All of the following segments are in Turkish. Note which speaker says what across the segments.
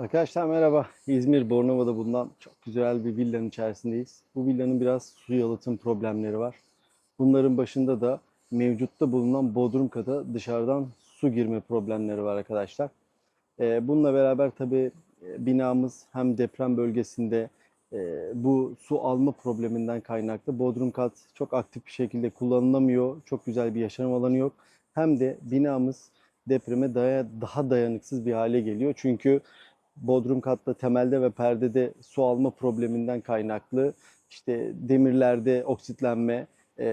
Speaker 1: Arkadaşlar merhaba. İzmir Bornova'da bulunan çok güzel bir villanın içerisindeyiz. Bu villanın biraz su yalıtım problemleri var. Bunların başında da mevcutta bulunan bodrum kata dışarıdan su girme problemleri var arkadaşlar. Ee, bununla beraber tabii e, binamız hem deprem bölgesinde e, bu su alma probleminden kaynaklı bodrum kat çok aktif bir şekilde kullanılamıyor. Çok güzel bir yaşam alanı yok. Hem de binamız depreme daha dayanıksız bir hale geliyor. Çünkü bodrum katta temelde ve perdede su alma probleminden kaynaklı işte demirlerde oksitlenme e,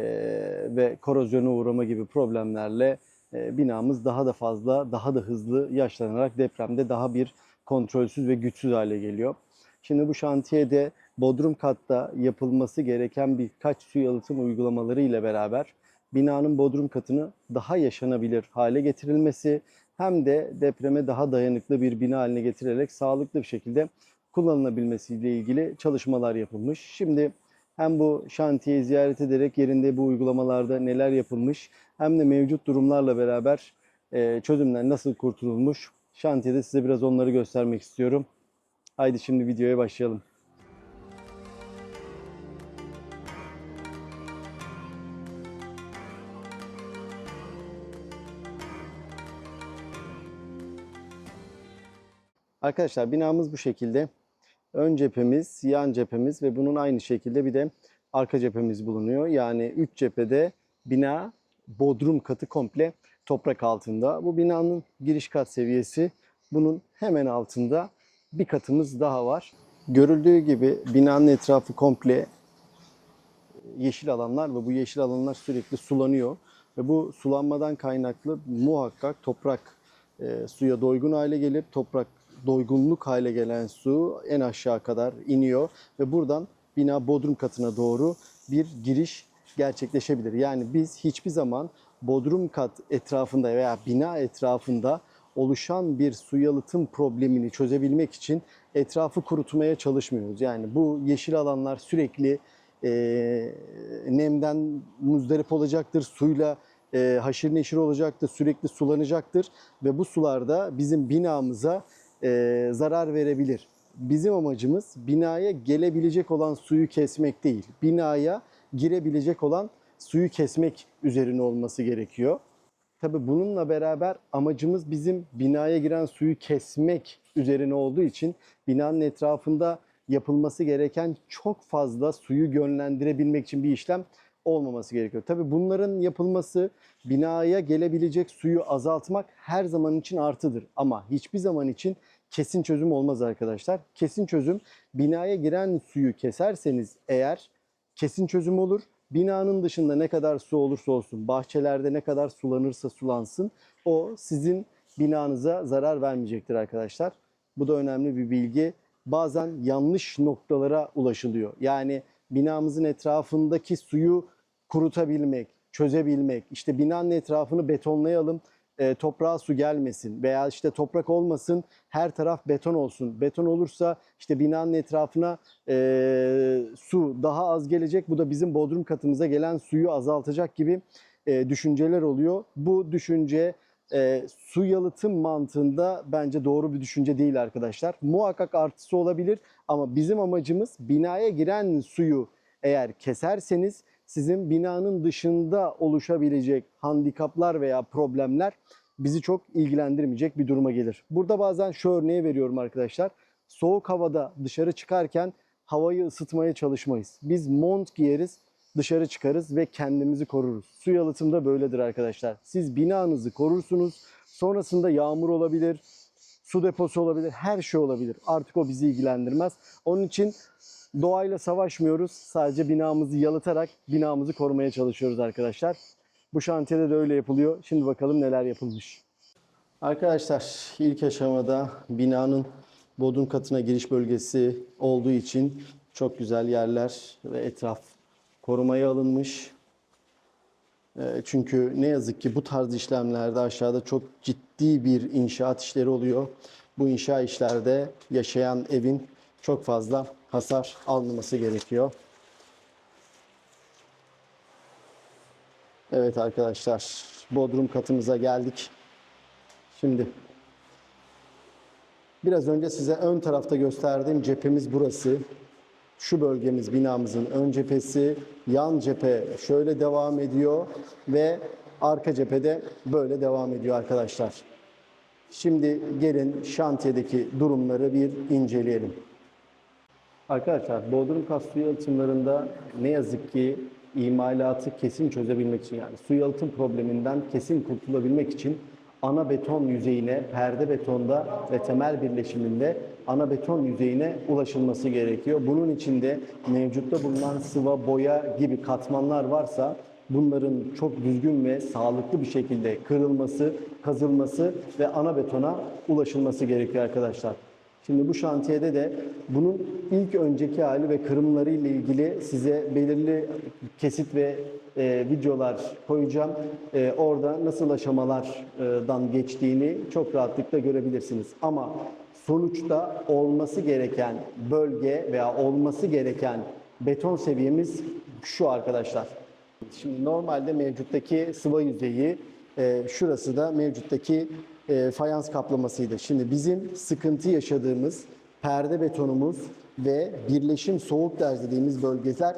Speaker 1: ve korozyona uğrama gibi problemlerle e, binamız daha da fazla, daha da hızlı yaşlanarak depremde daha bir kontrolsüz ve güçsüz hale geliyor. Şimdi bu şantiyede bodrum katta yapılması gereken birkaç su yalıtım uygulamaları ile beraber binanın bodrum katını daha yaşanabilir hale getirilmesi hem de depreme daha dayanıklı bir bina haline getirerek sağlıklı bir şekilde kullanılabilmesiyle ilgili çalışmalar yapılmış. Şimdi hem bu şantiyeyi ziyaret ederek yerinde bu uygulamalarda neler yapılmış hem de mevcut durumlarla beraber e, nasıl kurtulmuş şantiyede size biraz onları göstermek istiyorum. Haydi şimdi videoya başlayalım. Arkadaşlar binamız bu şekilde. Ön cephemiz, yan cephemiz ve bunun aynı şekilde bir de arka cephemiz bulunuyor. Yani 3 cephede bina bodrum katı komple toprak altında. Bu binanın giriş kat seviyesi. Bunun hemen altında bir katımız daha var. Görüldüğü gibi binanın etrafı komple yeşil alanlar ve bu yeşil alanlar sürekli sulanıyor. Ve bu sulanmadan kaynaklı muhakkak toprak e, suya doygun hale gelip toprak doygunluk hale gelen su en aşağı kadar iniyor ve buradan bina bodrum katına doğru bir giriş gerçekleşebilir. Yani biz hiçbir zaman bodrum kat etrafında veya bina etrafında oluşan bir su yalıtım problemini çözebilmek için etrafı kurutmaya çalışmıyoruz. Yani bu yeşil alanlar sürekli e, nemden muzdarip olacaktır, suyla e, haşır neşir olacaktır, sürekli sulanacaktır ve bu sularda bizim binamıza e, zarar verebilir. Bizim amacımız binaya gelebilecek olan suyu kesmek değil, binaya girebilecek olan suyu kesmek üzerine olması gerekiyor. Tabii bununla beraber amacımız bizim binaya giren suyu kesmek üzerine olduğu için binanın etrafında yapılması gereken çok fazla suyu yönlendirebilmek için bir işlem olmaması gerekiyor. Tabii bunların yapılması binaya gelebilecek suyu azaltmak her zaman için artıdır ama hiçbir zaman için kesin çözüm olmaz arkadaşlar. Kesin çözüm binaya giren suyu keserseniz eğer kesin çözüm olur. Binanın dışında ne kadar su olursa olsun, bahçelerde ne kadar sulanırsa sulansın o sizin binanıza zarar vermeyecektir arkadaşlar. Bu da önemli bir bilgi. Bazen yanlış noktalara ulaşılıyor. Yani binamızın etrafındaki suyu kurutabilmek, çözebilmek, işte binanın etrafını betonlayalım, e, toprağa su gelmesin veya işte toprak olmasın, her taraf beton olsun. Beton olursa işte binanın etrafına e, su daha az gelecek. Bu da bizim bodrum katımıza gelen suyu azaltacak gibi e, düşünceler oluyor. Bu düşünce e, su yalıtım mantığında bence doğru bir düşünce değil arkadaşlar. Muhakkak artısı olabilir ama bizim amacımız binaya giren suyu eğer keserseniz sizin binanın dışında oluşabilecek handikaplar veya problemler bizi çok ilgilendirmeyecek bir duruma gelir. Burada bazen şu örneği veriyorum arkadaşlar. Soğuk havada dışarı çıkarken havayı ısıtmaya çalışmayız. Biz mont giyeriz, dışarı çıkarız ve kendimizi koruruz. Su yalıtım da böyledir arkadaşlar. Siz binanızı korursunuz. Sonrasında yağmur olabilir, su deposu olabilir, her şey olabilir. Artık o bizi ilgilendirmez. Onun için doğayla savaşmıyoruz. Sadece binamızı yalıtarak binamızı korumaya çalışıyoruz arkadaşlar. Bu şantiyede de öyle yapılıyor. Şimdi bakalım neler yapılmış. Arkadaşlar ilk aşamada binanın bodrum katına giriş bölgesi olduğu için çok güzel yerler ve etraf korumaya alınmış. E, Çünkü ne yazık ki bu tarz işlemlerde aşağıda çok ciddi bir inşaat işleri oluyor. Bu inşa işlerde yaşayan evin çok fazla hasar almaması gerekiyor. Evet arkadaşlar, bodrum katımıza geldik. Şimdi Biraz önce size ön tarafta gösterdiğim cephemiz burası. Şu bölgemiz binamızın ön cephesi, yan cephe şöyle devam ediyor ve arka cephede böyle devam ediyor arkadaşlar. Şimdi gelin şantiyedeki durumları bir inceleyelim. Arkadaşlar Bodrum kas su yalıtımlarında ne yazık ki imalatı kesin çözebilmek için yani su yalıtım probleminden kesin kurtulabilmek için ana beton yüzeyine perde betonda ve temel birleşiminde ana beton yüzeyine ulaşılması gerekiyor. Bunun için de mevcutta bulunan sıva, boya gibi katmanlar varsa bunların çok düzgün ve sağlıklı bir şekilde kırılması, kazılması ve ana betona ulaşılması gerekiyor arkadaşlar. Şimdi bu şantiyede de bunun ilk önceki hali ve kırımları ile ilgili size belirli kesit ve e, videolar koyacağım. E, orada nasıl aşamalardan geçtiğini çok rahatlıkla görebilirsiniz. Ama sonuçta olması gereken bölge veya olması gereken beton seviyemiz şu arkadaşlar. Şimdi normalde mevcuttaki sıva yüzeyi, e, şurası da mevcuttaki e, fayans kaplamasıydı. Şimdi bizim sıkıntı yaşadığımız perde betonumuz ve birleşim soğuk derz dediğimiz bölgeler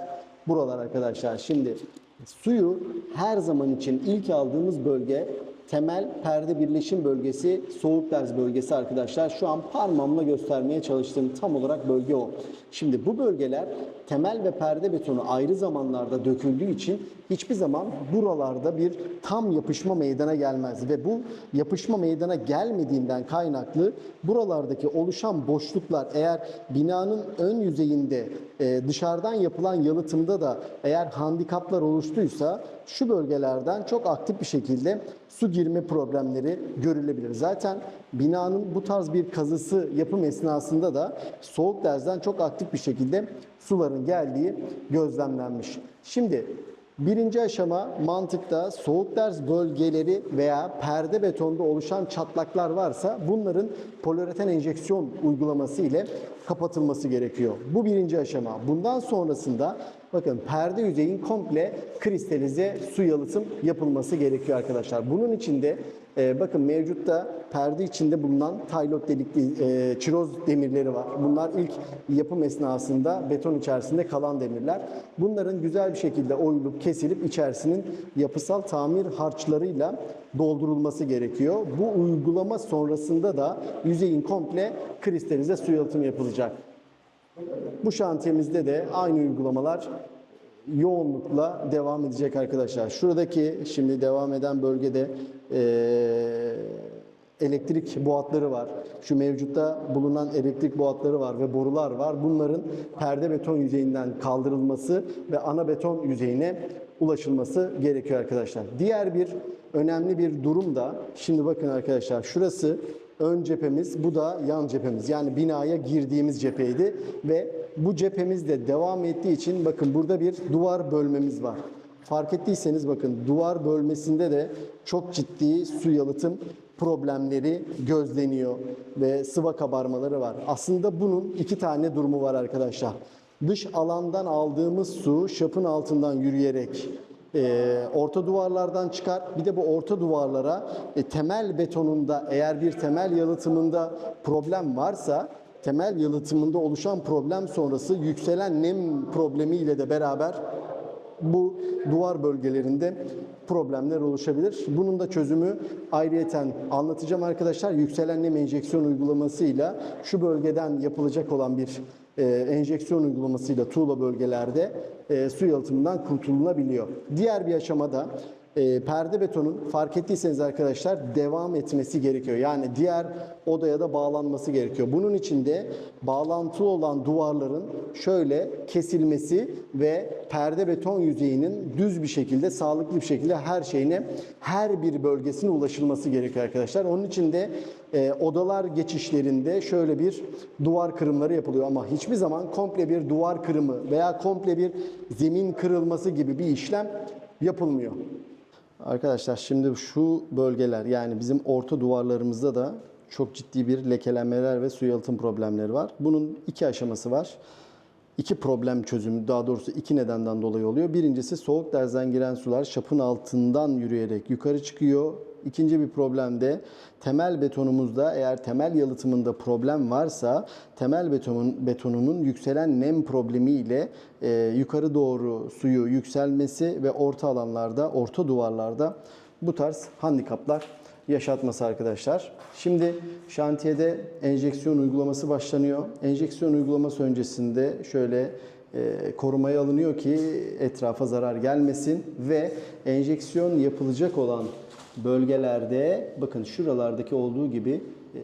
Speaker 1: buralar arkadaşlar. Şimdi suyu her zaman için ilk aldığımız bölge temel perde birleşim bölgesi, soğuk derz bölgesi arkadaşlar. Şu an parmağımla göstermeye çalıştığım tam olarak bölge o. Şimdi bu bölgeler temel ve perde betonu ayrı zamanlarda döküldüğü için hiçbir zaman buralarda bir tam yapışma meydana gelmez ve bu yapışma meydana gelmediğinden kaynaklı buralardaki oluşan boşluklar eğer binanın ön yüzeyinde e, dışarıdan yapılan yalıtımda da eğer handikaplar oluştuysa şu bölgelerden çok aktif bir şekilde su girme problemleri görülebilir. Zaten binanın bu tarz bir kazısı yapım esnasında da soğuk derzden çok aktif bir şekilde suların geldiği gözlemlenmiş. Şimdi birinci aşama mantıkta soğuk derz bölgeleri veya perde betonda oluşan çatlaklar varsa bunların poliüreten enjeksiyon uygulaması ile kapatılması gerekiyor. Bu birinci aşama. Bundan sonrasında bakın perde yüzeyin komple kristalize su yalıtım yapılması gerekiyor arkadaşlar. Bunun için de e, bakın mevcutta perde içinde bulunan taylot delikli e, çiroz demirleri var. Bunlar ilk yapım esnasında beton içerisinde kalan demirler. Bunların güzel bir şekilde oyulup kesilip içerisinin yapısal tamir harçlarıyla doldurulması gerekiyor. Bu uygulama sonrasında da yüzeyin komple kristalize su yalıtımı yapılacak. Bu şantiyemizde de aynı uygulamalar yoğunlukla devam edecek arkadaşlar. Şuradaki şimdi devam eden bölgede eee, elektrik boğatları var. Şu mevcutta bulunan elektrik boğatları var ve borular var. Bunların perde beton yüzeyinden kaldırılması ve ana beton yüzeyine ulaşılması gerekiyor arkadaşlar. Diğer bir önemli bir durum da şimdi bakın arkadaşlar şurası ön cephemiz, bu da yan cephemiz. Yani binaya girdiğimiz cepheydi ve bu cephemiz de devam ettiği için bakın burada bir duvar bölmemiz var. Fark ettiyseniz bakın duvar bölmesinde de çok ciddi su yalıtım problemleri gözleniyor ve sıva kabarmaları var. Aslında bunun iki tane durumu var arkadaşlar. Dış alandan aldığımız su şapın altından yürüyerek e, orta duvarlardan çıkar. Bir de bu orta duvarlara e, temel betonunda eğer bir temel yalıtımında problem varsa temel yalıtımında oluşan problem sonrası yükselen nem problemiyle de beraber bu duvar bölgelerinde problemler oluşabilir. Bunun da çözümü ayrıyeten anlatacağım arkadaşlar. Yükselen nem enjeksiyon uygulamasıyla şu bölgeden yapılacak olan bir e, enjeksiyon uygulamasıyla tuğla bölgelerde e, su yalıtımından kurtulunabiliyor. Diğer bir aşamada e, perde betonun fark ettiyseniz arkadaşlar devam etmesi gerekiyor. Yani diğer odaya da bağlanması gerekiyor. Bunun için de bağlantılı olan duvarların şöyle kesilmesi ve perde beton yüzeyinin düz bir şekilde, sağlıklı bir şekilde her şeyine, her bir bölgesine ulaşılması gerekiyor arkadaşlar. Onun için de e, odalar geçişlerinde şöyle bir duvar kırımları yapılıyor ama hiçbir zaman komple bir duvar kırımı veya komple bir zemin kırılması gibi bir işlem yapılmıyor. Arkadaşlar şimdi şu bölgeler yani bizim orta duvarlarımızda da çok ciddi bir lekelenmeler ve su yalıtım problemleri var. Bunun iki aşaması var. İki problem çözümü daha doğrusu iki nedenden dolayı oluyor. Birincisi soğuk derzden giren sular şapın altından yürüyerek yukarı çıkıyor. İkinci bir problem de temel betonumuzda eğer temel yalıtımında problem varsa temel betonun, betonunun yükselen nem problemiyle e, yukarı doğru suyu yükselmesi ve orta alanlarda, orta duvarlarda bu tarz handikaplar yaşatması arkadaşlar. Şimdi şantiyede enjeksiyon uygulaması başlanıyor. Enjeksiyon uygulaması öncesinde şöyle e, korumaya alınıyor ki etrafa zarar gelmesin ve enjeksiyon yapılacak olan bölgelerde bakın şuralardaki olduğu gibi e,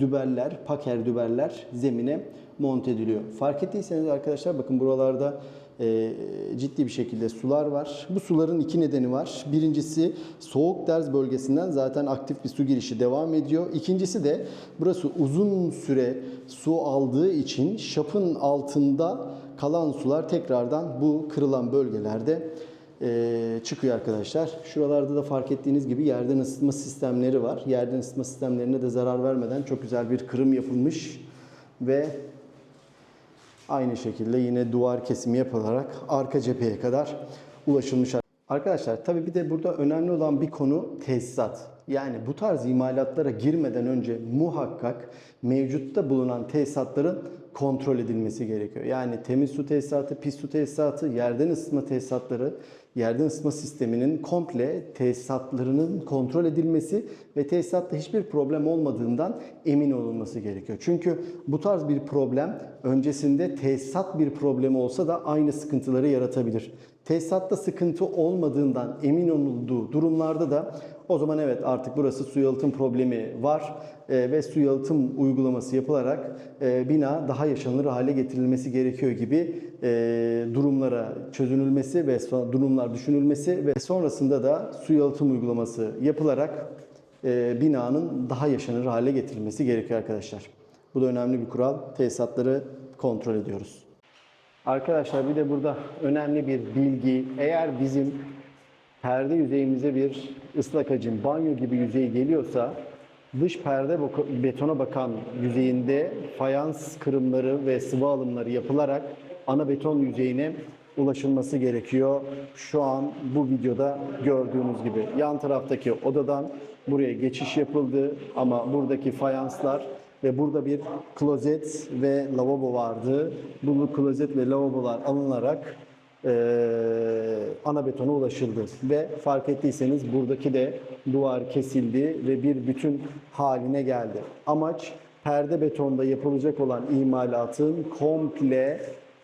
Speaker 1: dübeller, paker dübeller zemine monte ediliyor. Fark ettiyseniz arkadaşlar bakın buralarda e, ciddi bir şekilde sular var. Bu suların iki nedeni var. Birincisi soğuk derz bölgesinden zaten aktif bir su girişi devam ediyor. İkincisi de burası uzun süre su aldığı için şapın altında kalan sular tekrardan bu kırılan bölgelerde e, çıkıyor arkadaşlar. Şuralarda da fark ettiğiniz gibi yerden ısıtma sistemleri var. Yerden ısıtma sistemlerine de zarar vermeden çok güzel bir kırım yapılmış ve Aynı şekilde yine duvar kesimi yapılarak arka cepheye kadar ulaşılmış. Arkadaşlar tabii bir de burada önemli olan bir konu tesisat. Yani bu tarz imalatlara girmeden önce muhakkak mevcutta bulunan tesisatların kontrol edilmesi gerekiyor. Yani temiz su tesisatı, pis su tesisatı, yerden ısıtma tesisatları, yerden ısıtma sisteminin komple tesisatlarının kontrol edilmesi ve tesisatta hiçbir problem olmadığından emin olunması gerekiyor. Çünkü bu tarz bir problem öncesinde tesisat bir problemi olsa da aynı sıkıntıları yaratabilir. Tesisatta sıkıntı olmadığından emin olunduğu durumlarda da o zaman evet artık burası su yalıtım problemi var e, ve su yalıtım uygulaması yapılarak e, bina daha yaşanılır hale getirilmesi gerekiyor gibi e, durumlara çözünülmesi ve durumlar düşünülmesi ve sonrasında da su yalıtım uygulaması yapılarak e, binanın daha yaşanır hale getirilmesi gerekiyor arkadaşlar. Bu da önemli bir kural. Tesisatları kontrol ediyoruz. Arkadaşlar bir de burada önemli bir bilgi. Eğer bizim perde yüzeyimize bir ıslak hacim, banyo gibi yüzey geliyorsa dış perde betona bakan yüzeyinde fayans kırımları ve sıvı alımları yapılarak ana beton yüzeyine ulaşılması gerekiyor. Şu an bu videoda gördüğünüz gibi yan taraftaki odadan buraya geçiş yapıldı ama buradaki fayanslar ve burada bir klozet ve lavabo vardı. Bu klozet ve lavabolar alınarak eee, ana betona ulaşıldı. Ve fark ettiyseniz buradaki de duvar kesildi ve bir bütün haline geldi. Amaç perde betonda yapılacak olan imalatın komple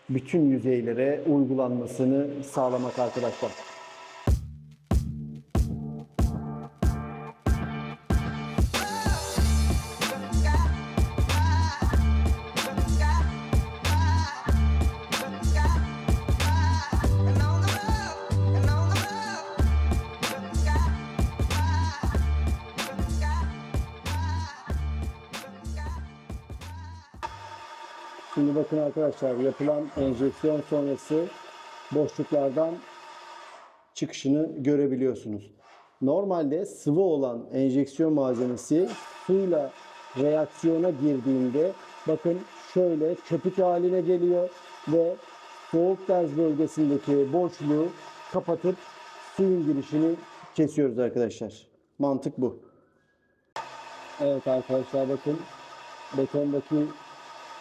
Speaker 1: bütün yüzeylere uygulanmasını sağlamak arkadaşlar. Şimdi bakın arkadaşlar yapılan enjeksiyon sonrası boşluklardan çıkışını görebiliyorsunuz. Normalde sıvı olan enjeksiyon malzemesi suyla reaksiyona girdiğinde bakın şöyle köpük haline geliyor ve soğuk derz bölgesindeki boşluğu kapatıp suyun girişini kesiyoruz arkadaşlar. Mantık bu. Evet arkadaşlar bakın betondaki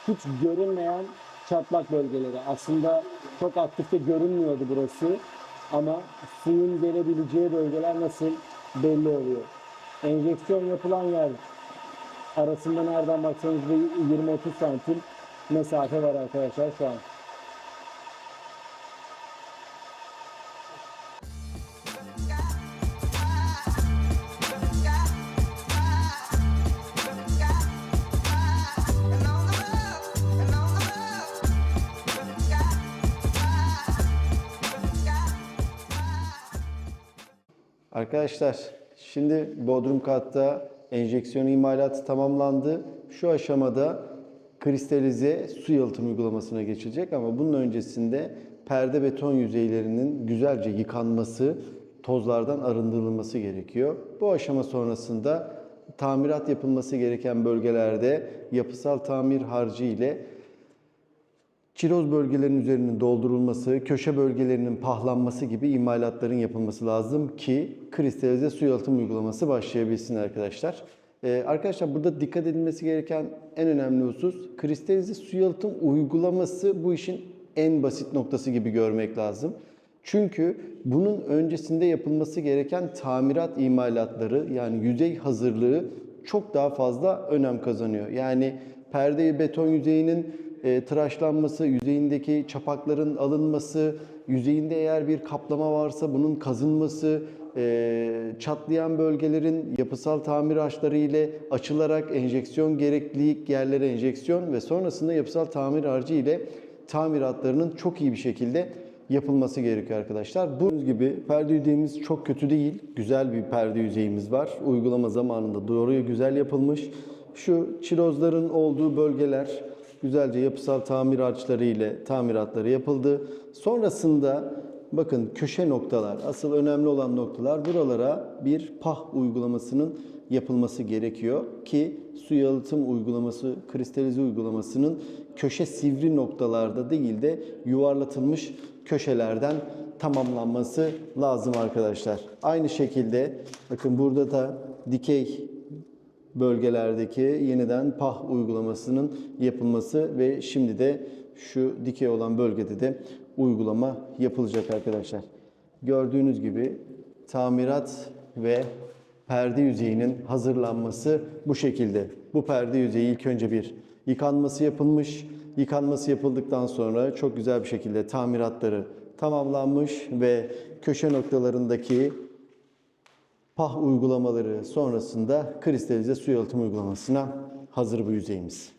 Speaker 1: hiç görünmeyen çatlak bölgeleri. Aslında çok aktifte görünmüyordu burası. Ama suyun gelebileceği bölgeler nasıl belli oluyor. Enjeksiyon yapılan yer arasında nereden baksanız bir 20-30 santim mesafe var arkadaşlar şu an. Arkadaşlar şimdi Bodrum katta enjeksiyon imalatı tamamlandı. Şu aşamada kristalize su yalıtım uygulamasına geçilecek ama bunun öncesinde perde beton yüzeylerinin güzelce yıkanması, tozlardan arındırılması gerekiyor. Bu aşama sonrasında tamirat yapılması gereken bölgelerde yapısal tamir harcı ile Çiroz bölgelerinin üzerinin doldurulması, köşe bölgelerinin pahlanması gibi imalatların yapılması lazım ki kristalize su yalıtım uygulaması başlayabilsin arkadaşlar. Ee, arkadaşlar burada dikkat edilmesi gereken en önemli husus kristalize su yalıtım uygulaması bu işin en basit noktası gibi görmek lazım. Çünkü bunun öncesinde yapılması gereken tamirat imalatları yani yüzey hazırlığı çok daha fazla önem kazanıyor. Yani perde beton yüzeyinin e, tıraşlanması, yüzeyindeki çapakların alınması, yüzeyinde eğer bir kaplama varsa bunun kazınması, e, çatlayan bölgelerin yapısal tamir harçları ile açılarak enjeksiyon gereklilik yerlere enjeksiyon ve sonrasında yapısal tamir harcı ile tamiratlarının çok iyi bir şekilde yapılması gerekiyor arkadaşlar. Bu gibi perde yüzeyimiz çok kötü değil. Güzel bir perde yüzeyimiz var. Uygulama zamanında doğruya güzel yapılmış. Şu çirozların olduğu bölgeler güzelce yapısal tamir harçları ile tamiratları yapıldı. Sonrasında bakın köşe noktalar, asıl önemli olan noktalar buralara bir pah uygulamasının yapılması gerekiyor ki su yalıtım uygulaması, kristalize uygulamasının köşe sivri noktalarda değil de yuvarlatılmış köşelerden tamamlanması lazım arkadaşlar. Aynı şekilde bakın burada da dikey bölgelerdeki yeniden pah uygulamasının yapılması ve şimdi de şu dikey olan bölgede de uygulama yapılacak arkadaşlar. Gördüğünüz gibi tamirat ve perde yüzeyinin hazırlanması bu şekilde. Bu perde yüzeyi ilk önce bir yıkanması yapılmış. Yıkanması yapıldıktan sonra çok güzel bir şekilde tamiratları tamamlanmış ve köşe noktalarındaki pah uygulamaları sonrasında kristalize su yalıtım uygulamasına hazır bu yüzeyimiz.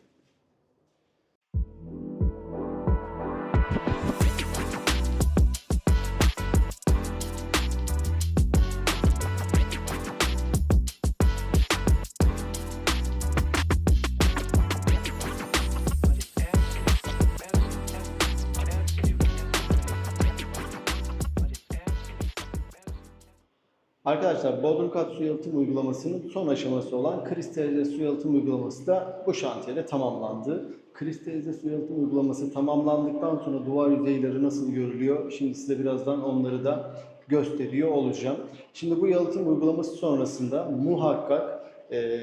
Speaker 1: Arkadaşlar Bodrum Kat Su Yalıtım Uygulaması'nın son aşaması olan kristalize su yalıtım uygulaması da bu şantiyede tamamlandı. Kristalize su yalıtım uygulaması tamamlandıktan sonra duvar yüzeyleri nasıl görülüyor? Şimdi size birazdan onları da gösteriyor olacağım. Şimdi bu yalıtım uygulaması sonrasında muhakkak e,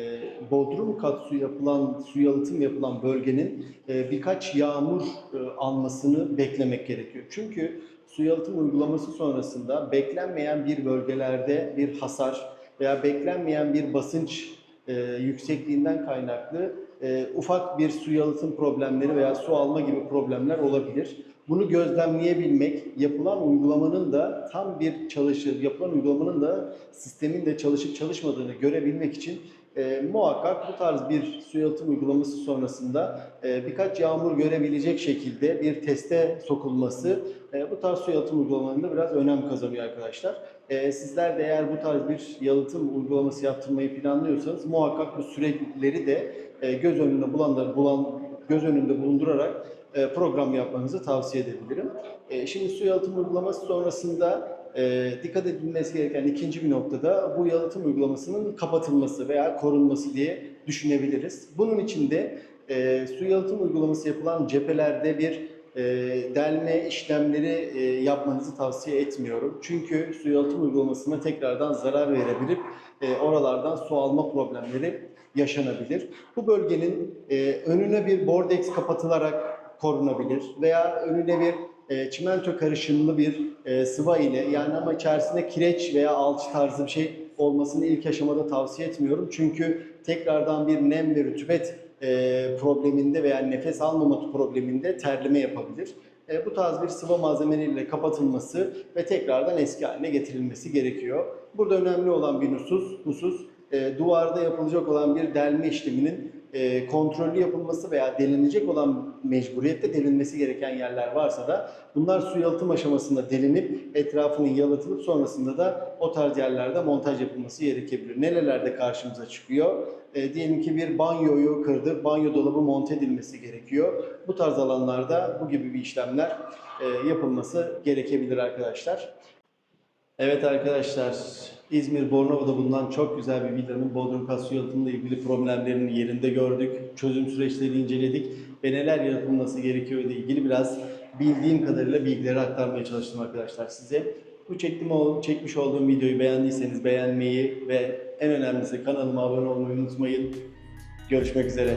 Speaker 1: Bodrum kat su yapılan, su yalıtım yapılan bölgenin e, birkaç yağmur e, almasını beklemek gerekiyor. Çünkü su yalıtım uygulaması sonrasında beklenmeyen bir bölgelerde bir hasar veya beklenmeyen bir basınç e, yüksekliğinden kaynaklı e, ufak bir su yalıtım problemleri veya su alma gibi problemler olabilir. Bunu gözlemleyebilmek, yapılan uygulamanın da tam bir çalışır, yapılan uygulamanın da sistemin de çalışıp çalışmadığını görebilmek için e, muhakkak bu tarz bir su yalıtım uygulaması sonrasında e, birkaç yağmur görebilecek şekilde bir teste sokulması e, bu tarz su yalıtım uygulamalarında biraz önem kazanıyor arkadaşlar. E, sizler de eğer bu tarz bir yalıtım uygulaması yaptırmayı planlıyorsanız muhakkak bu süreleri de e, göz önünde bulanlar, bulan, göz önünde bulundurarak e, program yapmanızı tavsiye edebilirim. E, şimdi su yalıtım uygulaması sonrasında e, dikkat edilmesi gereken ikinci bir noktada bu yalıtım uygulamasının kapatılması veya korunması diye düşünebiliriz. Bunun için de e, su yalıtım uygulaması yapılan cephelerde bir e, delme işlemleri e, yapmanızı tavsiye etmiyorum. Çünkü su yalıtım uygulamasına tekrardan zarar verebilip e, oralardan su alma problemleri yaşanabilir. Bu bölgenin e, önüne bir bordex kapatılarak korunabilir veya önüne bir e, çimento karışımlı bir e, sıva ile yani ama içerisinde kireç veya alçı tarzı bir şey olmasını ilk aşamada tavsiye etmiyorum. Çünkü tekrardan bir nem ve rütubet e, probleminde veya nefes almama probleminde terleme yapabilir. E, bu tarz bir sıva malzemeleriyle kapatılması ve tekrardan eski haline getirilmesi gerekiyor. Burada önemli olan bir husus, husus e, duvarda yapılacak olan bir delme işleminin e, kontrollü yapılması veya delinecek olan mecburiyette delinmesi gereken yerler varsa da bunlar su yalıtım aşamasında delinip etrafının yalıtılıp sonrasında da o tarz yerlerde montaj yapılması gerekebilir. Nerelerde karşımıza çıkıyor? E, diyelim ki bir banyoyu kırdı, banyo dolabı monte edilmesi gerekiyor. Bu tarz alanlarda bu gibi bir işlemler e, yapılması gerekebilir arkadaşlar. Evet arkadaşlar, İzmir Bornova'da bulunan çok güzel bir villanın bodrum kat su yalıtımıyla ilgili problemlerini yerinde gördük. Çözüm süreçlerini inceledik ve neler yapılması gerekiyor ile ilgili biraz bildiğim kadarıyla bilgileri aktarmaya çalıştım arkadaşlar size. Bu çektim, çekmiş olduğum videoyu beğendiyseniz beğenmeyi ve en önemlisi kanalıma abone olmayı unutmayın. Görüşmek üzere.